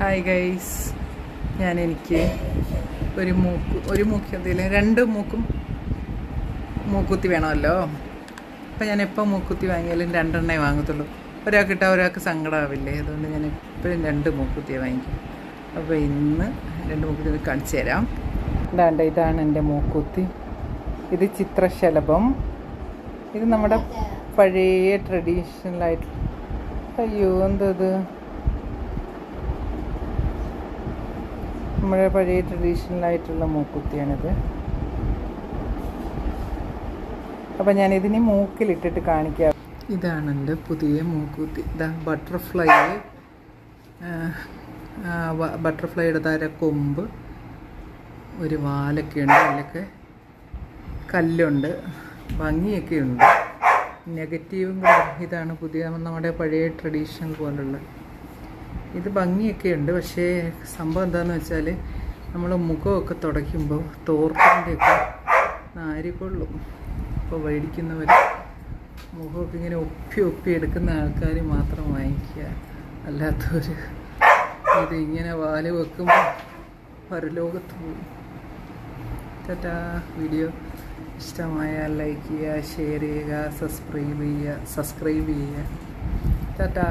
Hi guys ഞാൻ എനിക്ക് ഒരു മൂക്ക് ഒരു മൂക്ക് എന്തെങ്കിലും രണ്ട് മൂക്കും മൂക്കുത്തി വേണമല്ലോ. അപ്പം ഞാൻ എപ്പോൾ മൂക്കുത്തി വാങ്ങിയാലും രണ്ടെണ്ണേ വാങ്ങത്തുള്ളൂ. ഒരാൾക്ക് ഇട്ടാൽ ഒരാൾക്ക് സങ്കടമാവില്ലേ അതുകൊണ്ട് ഞാൻ എപ്പോഴും രണ്ട് മൂക്കുത്തിയെ വാങ്ങിക്കും. അപ്പോൾ ഇന്ന് രണ്ട് മൂക്കുത്തി കാണിച്ചു തരാം. ഇതാണ്ട് ഇതാണ് എന്റെ മൂക്കുത്തി. ഇത് ചിത്രശലഭം. ഇത് നമ്മുടെ പഴയ ട്രഡീഷണലായിട്ട് അയ്യോ എന്തത്? നമ്മുടെ പഴയ ട്രഡീഷണൽ ആയിട്ടുള്ള മൂക്കുത്തിയാണിത്. അപ്പം ഞാനിതിന് മൂക്കിലിട്ടിട്ട് കാണിക്കാം. ഇതാണ് എന്റെ പുതിയ മൂക്കുത്തി. ഇതാ ബട്ടർഫ്ലൈ ബട്ടർഫ്ലൈയുടെ തര കൊമ്പ് ഒരു വാലൊക്കെ ഉണ്ട് അതിലൊക്കെ കല്ലുണ്ട്. ഭംഗിയൊക്കെ ഉണ്ട് നെഗറ്റീവും ഇതാണ് പുതിയ നമ്മുടെ പഴയ ട്രഡീഷണൽ പോലുള്ള ഇത് ഭംഗിയൊക്കെ ഉണ്ട്. പക്ഷേ സംഭവം എന്താണെന്ന് വെച്ചാൽ നമ്മൾ മുഖമൊക്കെ തുടയ്ക്കുമ്പോൾ തോർത്തിന്റെയൊക്കെ നാരിക്കൊള്ളും അപ്പോൾ മേടിക്കുന്നവർ മുഖമൊക്കെ ഇങ്ങനെ ഒപ്പി ഒപ്പി എടുക്കുന്ന ആൾക്കാർ മാത്രം വാങ്ങിക്കുക. അല്ലാത്തവർ ഇത് ഇങ്ങനെ വാൽ വെക്കുമ്പോൾ പരലോകത്ത് പോകും. ടാറ്റാ. വീഡിയോ ഇഷ്ടമായാൽ ലൈക്ക് ചെയ്യുക ഷെയർ ചെയ്യുക സബ്സ്ക്രൈബ് ചെയ്യുക സബ്സ്ക്രൈബ് ചെയ്യുക. ടാറ്റാ.